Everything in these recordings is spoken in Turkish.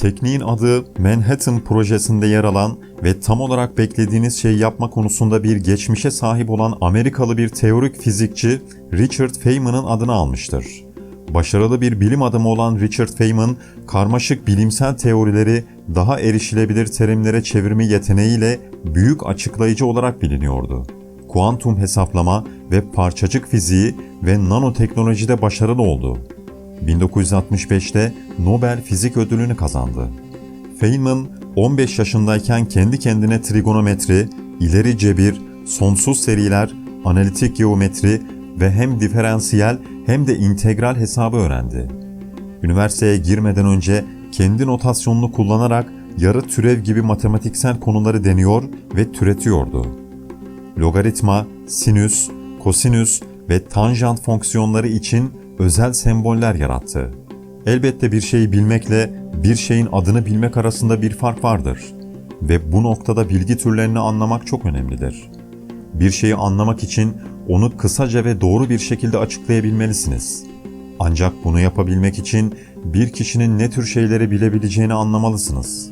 Tekniğin adı Manhattan projesinde yer alan ve tam olarak beklediğiniz şeyi yapma konusunda bir geçmişe sahip olan Amerikalı bir teorik fizikçi Richard Feynman'ın adını almıştır. Başarılı bir bilim adamı olan Richard Feynman, karmaşık bilimsel teorileri daha erişilebilir terimlere çevirme yeteneğiyle büyük açıklayıcı olarak biliniyordu. Kuantum hesaplama ve parçacık fiziği ve nanoteknolojide başarılı oldu. 1965'te Nobel Fizik Ödülünü kazandı. Feynman 15 yaşındayken kendi kendine trigonometri, ileri cebir, sonsuz seriler, analitik geometri ve hem diferansiyel hem de integral hesabı öğrendi. Üniversiteye girmeden önce kendi notasyonunu kullanarak yarı türev gibi matematiksel konuları deniyor ve türetiyordu. Logaritma, sinüs, kosinüs ve tanjant fonksiyonları için özel semboller yarattı. Elbette bir şeyi bilmekle bir şeyin adını bilmek arasında bir fark vardır ve bu noktada bilgi türlerini anlamak çok önemlidir. Bir şeyi anlamak için onu kısaca ve doğru bir şekilde açıklayabilmelisiniz. Ancak bunu yapabilmek için bir kişinin ne tür şeyleri bilebileceğini anlamalısınız.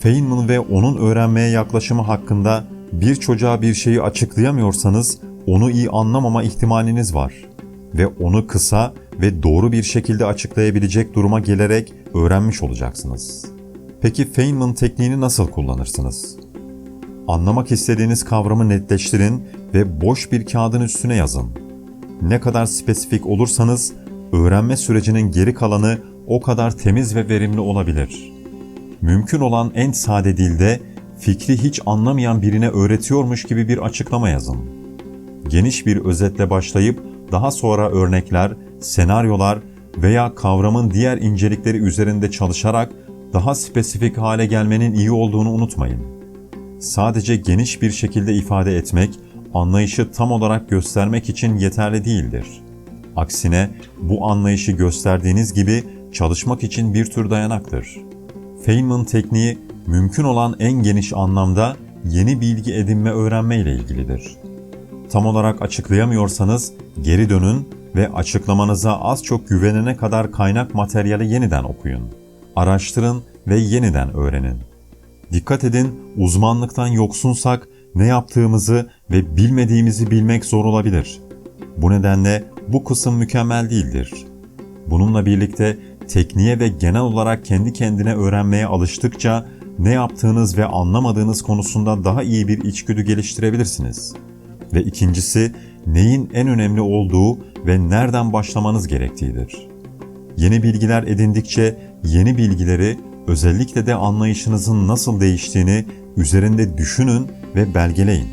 Feynman ve onun öğrenmeye yaklaşımı hakkında bir çocuğa bir şeyi açıklayamıyorsanız onu iyi anlamama ihtimaliniz var ve onu kısa ve doğru bir şekilde açıklayabilecek duruma gelerek öğrenmiş olacaksınız. Peki Feynman tekniğini nasıl kullanırsınız? Anlamak istediğiniz kavramı netleştirin ve boş bir kağıdın üstüne yazın. Ne kadar spesifik olursanız öğrenme sürecinin geri kalanı o kadar temiz ve verimli olabilir. Mümkün olan en sade dilde fikri hiç anlamayan birine öğretiyormuş gibi bir açıklama yazın. Geniş bir özetle başlayıp daha sonra örnekler, senaryolar veya kavramın diğer incelikleri üzerinde çalışarak daha spesifik hale gelmenin iyi olduğunu unutmayın. Sadece geniş bir şekilde ifade etmek, anlayışı tam olarak göstermek için yeterli değildir. Aksine bu anlayışı gösterdiğiniz gibi çalışmak için bir tür dayanaktır. Feynman tekniği mümkün olan en geniş anlamda yeni bilgi edinme öğrenme ile ilgilidir. Tam olarak açıklayamıyorsanız geri dönün ve açıklamanıza az çok güvenene kadar kaynak materyali yeniden okuyun. Araştırın ve yeniden öğrenin. Dikkat edin, uzmanlıktan yoksunsak ne yaptığımızı ve bilmediğimizi bilmek zor olabilir. Bu nedenle bu kısım mükemmel değildir. Bununla birlikte tekniğe ve genel olarak kendi kendine öğrenmeye alıştıkça ne yaptığınız ve anlamadığınız konusunda daha iyi bir içgüdü geliştirebilirsiniz. Ve ikincisi, neyin en önemli olduğu ve nereden başlamanız gerektiğidir. Yeni bilgiler edindikçe yeni bilgileri, özellikle de anlayışınızın nasıl değiştiğini üzerinde düşünün ve belgeleyin.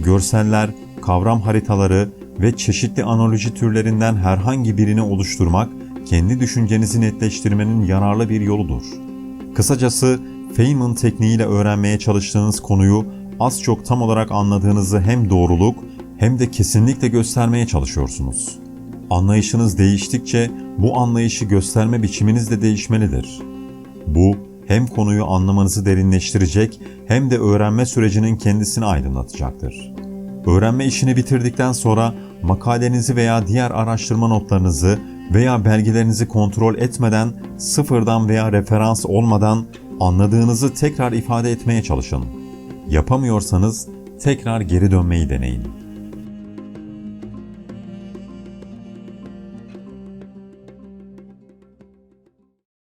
Görseller, kavram haritaları ve çeşitli analoji türlerinden herhangi birini oluşturmak, kendi düşüncenizi netleştirmenin yararlı bir yoludur. Kısacası Feynman tekniğiyle öğrenmeye çalıştığınız konuyu az çok tam olarak anladığınızı hem doğruluk hem de kesinlikle göstermeye çalışıyorsunuz. Anlayışınız değiştikçe bu anlayışı gösterme biçiminiz de değişmelidir. Bu hem konuyu anlamanızı derinleştirecek hem de öğrenme sürecinin kendisini aydınlatacaktır. Öğrenme işini bitirdikten sonra makalenizi veya diğer araştırma notlarınızı veya belgelerinizi kontrol etmeden, sıfırdan veya referans olmadan anladığınızı tekrar ifade etmeye çalışın. Yapamıyorsanız tekrar geri dönmeyi deneyin.